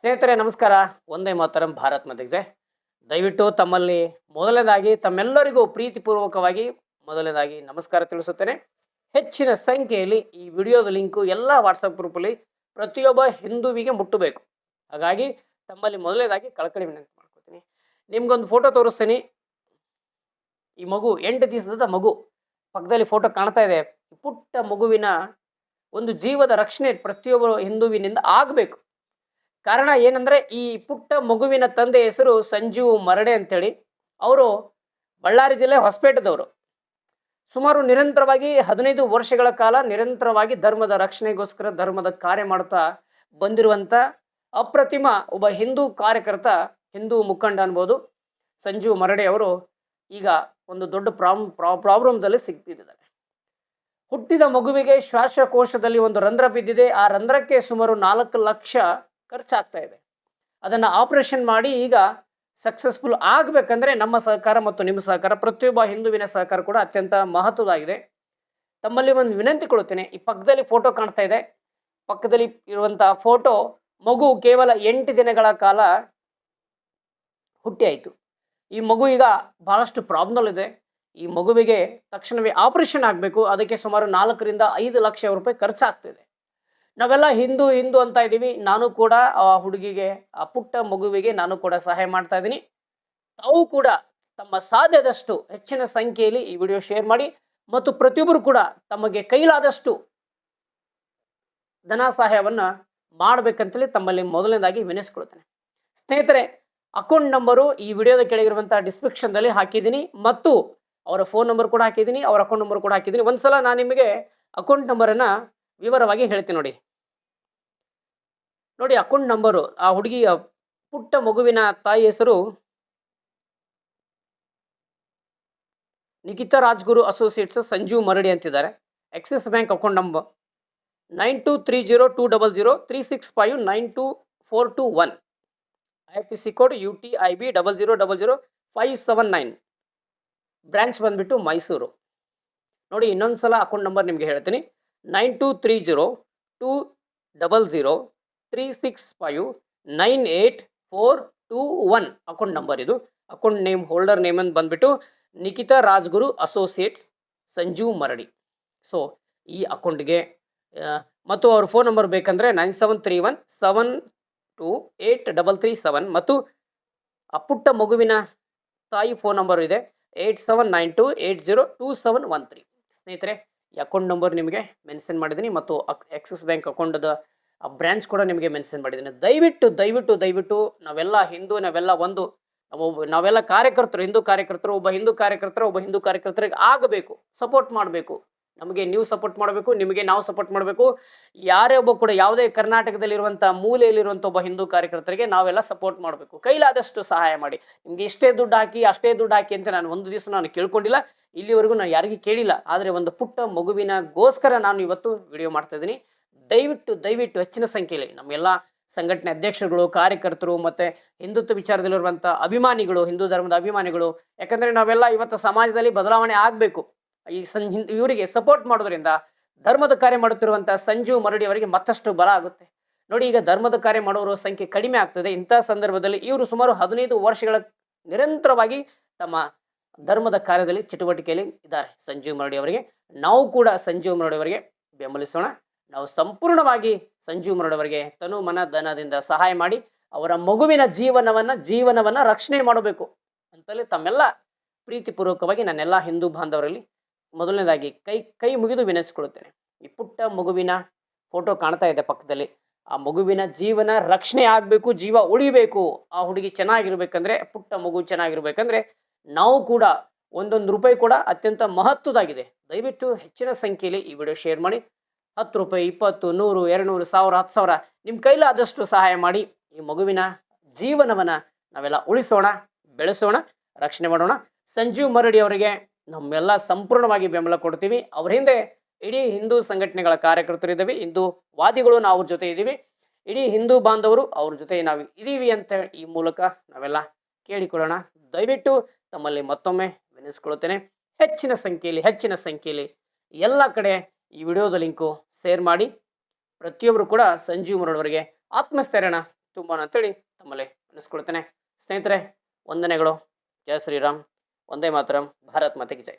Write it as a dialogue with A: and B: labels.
A: ಸ್ನೇಹಿತರೆ, ನಮಸ್ಕಾರ. ಒಂದೇ ಮಾತರಂ ಭಾರತ್ ಮಧ್ಯೆ ದಯವಿಟ್ಟು ತಮ್ಮಲ್ಲಿ ಮೊದಲನೇದಾಗಿ ತಮ್ಮೆಲ್ಲರಿಗೂ ಪ್ರೀತಿಪೂರ್ವಕವಾಗಿ ಮೊದಲನೇದಾಗಿ ನಮಸ್ಕಾರ ತಿಳಿಸುತ್ತೇನೆ. ಹೆಚ್ಚಿನ ಸಂಖ್ಯೆಯಲ್ಲಿ ಈ ವಿಡಿಯೋದ ಲಿಂಕು ಎಲ್ಲ ವಾಟ್ಸಪ್ ಗ್ರೂಪಲ್ಲಿ ಪ್ರತಿಯೊಬ್ಬ ಹಿಂದುವಿಗೆ ಮುಟ್ಟಬೇಕು. ಹಾಗಾಗಿ ತಮ್ಮಲ್ಲಿ ಮೊದಲನೇದಾಗಿ ಕಳಕಳಿ ವಿನಂತಿ ಮಾಡ್ಕೊತೀನಿ ನಿಮ್ಗೊಂದು ಫೋಟೋ ತೋರಿಸ್ತೀನಿ. ಈ ಮಗು, ಎಂಟು ದಿವಸದ ಮಗು. ಪಕ್ಕದಲ್ಲಿ ಫೋಟೋ ಕಾಣ್ತಾ ಇದೆ. ಪುಟ್ಟ ಮಗುವಿನ ಒಂದು ಜೀವದ ರಕ್ಷಣೆ ಪ್ರತಿಯೊಬ್ಬ ಹಿಂದುವಿನಿಂದ ಆಗಬೇಕು. ಕಾರಣ ಏನಂದ್ರೆ ಈ ಪುಟ್ಟ ಮಗುವಿನ ತಂದೆ ಹೆಸರು ಸಂಜೀವ್ ಮರಡೆ ಅಂತೇಳಿ. ಅವರು ಬಳ್ಳಾರಿ ಜಿಲ್ಲೆ ಹೊಸಪೇಟದವರು. ಸುಮಾರು ನಿರಂತರವಾಗಿ ಹದಿನೈದು ವರ್ಷಗಳ ಕಾಲ ನಿರಂತರವಾಗಿ ಧರ್ಮದ ರಕ್ಷಣೆಗೋಸ್ಕರ ಧರ್ಮದ ಕಾರ್ಯ ಮಾಡ್ತಾ ಬಂದಿರುವಂತ ಅಪ್ರತಿಮ ಒಬ್ಬ ಹಿಂದೂ ಕಾರ್ಯಕರ್ತ, ಹಿಂದೂ ಮುಖಂಡ ಅನ್ಬೋದು ಸಂಜೀವ್ ಮರಡೆ ಅವರು ಈಗ ಒಂದು ದೊಡ್ಡ ಪ್ರಾಮ್ ಪ್ರಾಬ್ಲಮ್ದಲ್ಲಿ ಸಿಗ್ತಿದ್ದಾರೆ ಹುಟ್ಟಿದ ಮಗುವಿಗೆ ಶ್ವಾಸಕೋಶದಲ್ಲಿ ಒಂದು ರಂಧ್ರ ಬಿದ್ದಿದೆ. ಆ ರಂಧ್ರಕ್ಕೆ ಸುಮಾರು ನಾಲ್ಕು ಲಕ್ಷ ಖರ್ಚಾಗ್ತಾ ಇದೆ. ಅದನ್ನು ಆಪರೇಷನ್ ಮಾಡಿ ಈಗ ಸಕ್ಸಸ್ಫುಲ್ ಆಗಬೇಕಂದ್ರೆ ನಮ್ಮ ಸಹಕಾರ ಮತ್ತು ನಿಮ್ಮ ಸಹಕಾರ, ಪ್ರತಿಯೊಬ್ಬ ಹಿಂದುವಿನ ಸಹಕಾರ ಕೂಡ ಅತ್ಯಂತ ಮಹತ್ವದಾಗಿದೆ. ತಮ್ಮಲ್ಲಿ ಒಂದು ವಿನಂತಿ ಕೊಡುತ್ತೇನೆ, ಈ ಪಕ್ಕದಲ್ಲಿ ಫೋಟೋ ಕಾಣ್ತಾ ಇದೆ. ಪಕ್ಕದಲ್ಲಿ ಇರುವಂತಹ ಫೋಟೋ ಮಗು ಕೇವಲ ಎಂಟು ದಿನಗಳ ಕಾಲ ಹುಟ್ಟಿ ಆಯಿತು ಈ ಮಗು ಈಗ ಬಹಳಷ್ಟು ಪ್ರಾಬ್ಲಮ್ ಇದೆ ಈ ಮಗುವಿಗೆ ತಕ್ಷಣವೇ ಆಪರೇಷನ್ ಆಗಬೇಕು, ಅದಕ್ಕೆ ಸುಮಾರು ನಾಲ್ಕರಿಂದ ಐದು ಲಕ್ಷ ರೂಪಾಯಿ ಖರ್ಚಾಗ್ತಿದೆ. ನಾವೆಲ್ಲ ಹಿಂದೂ ಹಿಂದೂ ಅಂತ ಇದ್ದೀವಿ. ನಾನು ಕೂಡ ಆ ಹುಡುಗಿಗೆ, ಆ ಪುಟ್ಟ ಮಗುವಿಗೆ ನಾನು ಕೂಡ ಸಹಾಯ ಮಾಡ್ತಾ ಇದ್ದೀನಿ. ತಾವು ಕೂಡ ತಮ್ಮ ಸಾಧ್ಯದಷ್ಟು ಹೆಚ್ಚಿನ ಸಂಖ್ಯೆಯಲ್ಲಿ ಈ ವಿಡಿಯೋ ಶೇರ್ ಮಾಡಿ ಮತ್ತು ಪ್ರತಿಯೊಬ್ಬರು ಕೂಡ ತಮಗೆ ಕೈಲಾದಷ್ಟು ಧನ ಸಹಾಯವನ್ನು ಮಾಡಬೇಕಂತೇಳಿ ತಮ್ಮಲ್ಲಿ ಮೊದಲನೇದಾಗಿ ವಿನಿಸ್ಕೊಳ್ತೇನೆ ಸ್ನೇಹಿತರೆ, ಅಕೌಂಟ್ ನಂಬರು ಈ ವಿಡಿಯೋದ ಕೆಳಗಿರುವಂಥ ಡಿಸ್ಕ್ರಿಪ್ಷನ್ದಲ್ಲಿ ಹಾಕಿದ್ದೀನಿ ಮತ್ತು ಅವರ ಫೋನ್ ನಂಬರ್ ಕೂಡ ಹಾಕಿದ್ದೀನಿ, ಅವರ ಅಕೌಂಟ್ ನಂಬರ್ ಕೂಡ ಹಾಕಿದ್ದೀನಿ. ಒಂದು ಸಲ ನಾನು ನಿಮಗೆ ಅಕೌಂಟ್ ನಂಬರನ್ನು ವಿವರವಾಗಿ ಹೇಳ್ತೀನಿ ನೋಡಿ. ನೋಡಿ ಅಕೌಂಟ್ ನಂಬರು, ಆ ಹುಡುಗಿಯ ಪುಟ್ಟ ಮಗುವಿನ ತಾಯಿ ಹೆಸರು ನಿಖಿತಾ ರಾಜ್ಗುರು ಅಸೋಸಿಯೇಟ್ಸ್ ಸಂಜೀವ್ ಮರಡಿ ಅಂತಿದ್ದಾರೆ. Axis bank account number nine two three zero two double zero three six five nine two four two one. I P C code U T I B double zero double zero five seven nine branch ಬಂದುಬಿಟ್ಟು ಮೈಸೂರು. ನೋಡಿ ಇನ್ನೊಂದು ಸಲ account number ನಿಮಗೆ ಹೇಳ್ತೀನಿ. Nine two three zero two double zero three six five nine eight four two one account number ಇದು. Account name holder name ಅಂತ ಬಂದುಬಿಟ್ಟು Nikhita Rajguru associates Sanjeev Maradi. So ಈ ಅಕೌಂಟ್ಗೆ ಮತ್ತು ಅವ್ರ ಫೋನ್ ನಂಬರ್ ಬೇಕಂದರೆ nine seven three one seven two eight double three seven ಮತ್ತು ಆ ಪುಟ್ಟ ಮಗುವಿನ ತಾಯಿ ಫೋನ್ ನಂಬರ್ ಇದೆ eight seven nine two eight zero two seven one three ಸ್ನೇಹಿತರೆ, ಈ ಅಕೌಂಟ್ ನಂಬರ್ ನಿಮಗೆ ಮೆನ್ಷನ್ ಮಾಡಿದ್ದೀನಿ ಮತ್ತು ಆಕ್ಸಿಸ್ ಬ್ಯಾಂಕ್ ಅಕೌಂಟದ ಆ ಬ್ರ್ಯಾಂಚ್ ಕೂಡ ನಿಮಗೆ ಮೆನ್ಷನ್ ಮಾಡಿದ್ದೀನಿ. ದಯವಿಟ್ಟು ದಯವಿಟ್ಟು ದಯವಿಟ್ಟು ನಾವೆಲ್ಲ ಹಿಂದೂ, ನಾವೆಲ್ಲ ಒಂದು ನಾವೆಲ್ಲ ಕಾರ್ಯಕರ್ತರು, ಹಿಂದೂ ಕಾರ್ಯಕರ್ತರು, ಒಬ್ಬ ಹಿಂದೂ ಕಾರ್ಯಕರ್ತರು, ಒಬ್ಬ ಹಿಂದೂ ಕಾರ್ಯಕರ್ತರಿಗೆ ಆಗಬೇಕು ಸಪೋರ್ಟ್ ಮಾಡಬೇಕು. ನಮಗೆ ನೀವು ಸಪೋರ್ಟ್ ಮಾಡಬೇಕು, ನಿಮಗೆ ನಾವು ಸಪೋರ್ಟ್ ಮಾಡಬೇಕು. ಯಾರೇ ಒಬ್ಬ ಕೂಡ ಯಾವುದೇ ಕರ್ನಾಟಕದಲ್ಲಿರುವಂಥ ಮೂಲೆಯಲ್ಲಿರುವಂಥ ಒಬ್ಬ ಹಿಂದೂ ಕಾರ್ಯಕರ್ತರಿಗೆ ನಾವೆಲ್ಲ ಸಪೋರ್ಟ್ ಮಾಡಬೇಕು. ಕೈಲಾದಷ್ಟು ಸಹಾಯ ಮಾಡಿ. ನಿಮಗೆ ಇಷ್ಟೇ ದುಡ್ಡು ಹಾಕಿ, ಅಷ್ಟೇ ದುಡ್ಡು ಹಾಕಿ ಅಂತ ನಾನು ಒಂದು ದಿವಸ ನಾನು ಕೇಳ್ಕೊಂಡಿಲ್ಲ. ಇಲ್ಲಿವರೆಗೂ ನಾನು ಯಾರಿಗೂ ಕೇಳಿಲ್ಲ. ಆದರೆ ಒಂದು ಪುಟ್ಟ ಮಗುವಿನಗೋಸ್ಕರ ನಾನು ಇವತ್ತು ವಿಡಿಯೋ ಮಾಡ್ತಾ ಇದ್ದೀನಿ. ದಯವಿಟ್ಟು ದಯವಿಟ್ಟು ಹೆಚ್ಚಿನ ಸಂಖ್ಯೆಯಲ್ಲಿ ನಮ್ಮೆಲ್ಲ ಸಂಘಟನೆ ಅಧ್ಯಕ್ಷರುಗಳು, ಕಾರ್ಯಕರ್ತರು ಮತ್ತು ಹಿಂದುತ್ವ ವಿಚಾರದಲ್ಲಿರುವಂಥ ಅಭಿಮಾನಿಗಳು, ಹಿಂದೂ ಧರ್ಮದ ಅಭಿಮಾನಿಗಳು, ಯಾಕಂದರೆ ನಾವೆಲ್ಲ ಇವತ್ತು ಸಮಾಜದಲ್ಲಿ ಬದಲಾವಣೆ ಆಗಬೇಕು. ಈ ಸಂ ಇವರಿಗೆ ಸಪೋರ್ಟ್ ಮಾಡೋದ್ರಿಂದ ಧರ್ಮದ ಕಾರ್ಯ ಮಾಡುತ್ತಿರುವಂಥ ಸಂಜು ಮರಡಿ ಅವರಿಗೆ ಮತ್ತಷ್ಟು ಬಲ ಆಗುತ್ತೆ. ನೋಡಿ, ಈಗ ಧರ್ಮದ ಕಾರ್ಯ ಮಾಡುವವರ ಸಂಖ್ಯೆ ಕಡಿಮೆ ಆಗ್ತದೆ. ಇಂಥ ಸಂದರ್ಭದಲ್ಲಿ ಇವರು ಸುಮಾರು ಹದಿನೈದು ವರ್ಷಗಳ ನಿರಂತರವಾಗಿ ತಮ್ಮ ಧರ್ಮದ ಕಾರ್ಯದಲ್ಲಿ ಚಟುವಟಿಕೆಯಲ್ಲಿ ಇದ್ದಾರೆ. ಸಂಜೀವ್ ಮರಡಿ ಅವರಿಗೆ, ನಾವು ಕೂಡ ಸಂಜೀವ್ ಮರಡಿ ಅವರಿಗೆ ಬೆಂಬಲಿಸೋಣ. ನಾವು ಸಂಪೂರ್ಣವಾಗಿ ಸಂಜೀವ್ ಮರಡವರಿಗೆ ತನು ಮನ ಧನದಿಂದ ಸಹಾಯ ಮಾಡಿ ಅವರ ಮಗುವಿನ ಜೀವನವನ್ನ ಜೀವನವನ್ನ ರಕ್ಷಣೆ ಮಾಡಬೇಕು ಅಂತಲೇ ತಮ್ಮೆಲ್ಲ ಪ್ರೀತಿಪೂರ್ವಕವಾಗಿ ನನ್ನೆಲ್ಲ ಹಿಂದೂ ಬಾಂಧವರಲ್ಲಿ ಮೊದಲನೇದಾಗಿ ಕೈ ಕೈ ಮುಗಿದು ವಿನಂತಿಸಿಕೊಳ್ಳುತ್ತೇನೆ. ಈ ಪುಟ್ಟ ಮಗುವಿನ ಫೋಟೋ ಕಾಣ್ತಾ ಇದೆ ಪಕ್ಕದಲ್ಲಿ. ಆ ಮಗುವಿನ ಜೀವನ ರಕ್ಷಣೆ ಆಗಬೇಕು, ಜೀವ ಉಳಿಬೇಕು, ಆ ಹುಡುಗಿ ಚೆನ್ನಾಗಿರ್ಬೇಕಂದ್ರೆ, ಪುಟ್ಟ ಮಗು ಚೆನ್ನಾಗಿರ್ಬೇಕಂದ್ರೆ ನಾವು ಕೂಡ ಒಂದೊಂದು ರೂಪಾಯಿ ಕೂಡ ಅತ್ಯಂತ ಮಹತ್ವದಾಗಿದೆ. ದಯವಿಟ್ಟು ಹೆಚ್ಚಿನ ಸಂಖ್ಯೆಯಲ್ಲಿ ಈ ವಿಡಿಯೋ ಶೇರ್ ಮಾಡಿ. ಹತ್ತು ರೂಪಾಯಿ, ಇಪ್ಪತ್ತು, ನೂರು ಎರಡು ನೂರು ಸಾವಿರ, ಹತ್ತು ಸಾವಿರ. ನಿಮ್ಮ ಕೈಲಾದಷ್ಟು ಸಹಾಯ ಮಾಡಿ. ಈ ಮಗುವಿನ ಜೀವನವನ್ನು ನಾವೆಲ್ಲ ಉಳಿಸೋಣ, ಬೆಳೆಸೋಣ, ರಕ್ಷಣೆ ಮಾಡೋಣ. ಸಂಜೀವ್ ಮರಡಿ ಅವರಿಗೆ ನಮ್ಮೆಲ್ಲ ಸಂಪೂರ್ಣವಾಗಿ ಬೆಂಬಲ ಕೊಡ್ತೀವಿ. ಅವ್ರ ಹಿಂದೆ ಇಡೀ ಹಿಂದೂ ಸಂಘಟನೆಗಳ ಕಾರ್ಯಕರ್ತರು ಇದ್ದೀವಿ. ಹಿಂದೂ ವಾದಿಗಳು ನಾವು ಅವ್ರ ಜೊತೆ ಇದ್ದೀವಿ. ಇಡೀ ಹಿಂದೂ ಬಾಂಧವರು ಅವ್ರ ಜೊತೆ ನಾವು ಇದ್ದೀವಿ ಅಂತ ಈ ಮೂಲಕ ನಾವೆಲ್ಲ ಕೇಳಿಕೊಳ್ಳೋಣ. ದಯವಿಟ್ಟು ತಮ್ಮಲ್ಲಿ ಮತ್ತೊಮ್ಮೆ ವಿನಿಸ್ಕೊಳ್ಳುತ್ತೇನೆ ಹೆಚ್ಚಿನ ಸಂಖ್ಯೆಯಲ್ಲಿ ಹೆಚ್ಚಿನ ಸಂಖ್ಯೆಯಲ್ಲಿ ಎಲ್ಲ ಕಡೆ ಈ ವಿಡಿಯೋದ ಲಿಂಕು ಶೇರ್ ಮಾಡಿ. ಪ್ರತಿಯೊಬ್ಬರು ಕೂಡ ಸಂಜೀವ್ ಮುರಳವರಿಗೆ ಆತ್ಮಸ್ಥೈರ್ಯನ ತುಂಬ ಅಂತೇಳಿ ತಮ್ಮಲ್ಲಿ ಅನಿಸ್ಕೊಳ್ತೇನೆ. ಸ್ನೇಹಿತರೆ, ವಂದನೆಗಳು. ಜಯ ಶ್ರೀರಾಮ್. ಒಂದೇ ಮಾತರಂ. ಭಾರತ್ ಮಾತೆಗೆ ಜೈ.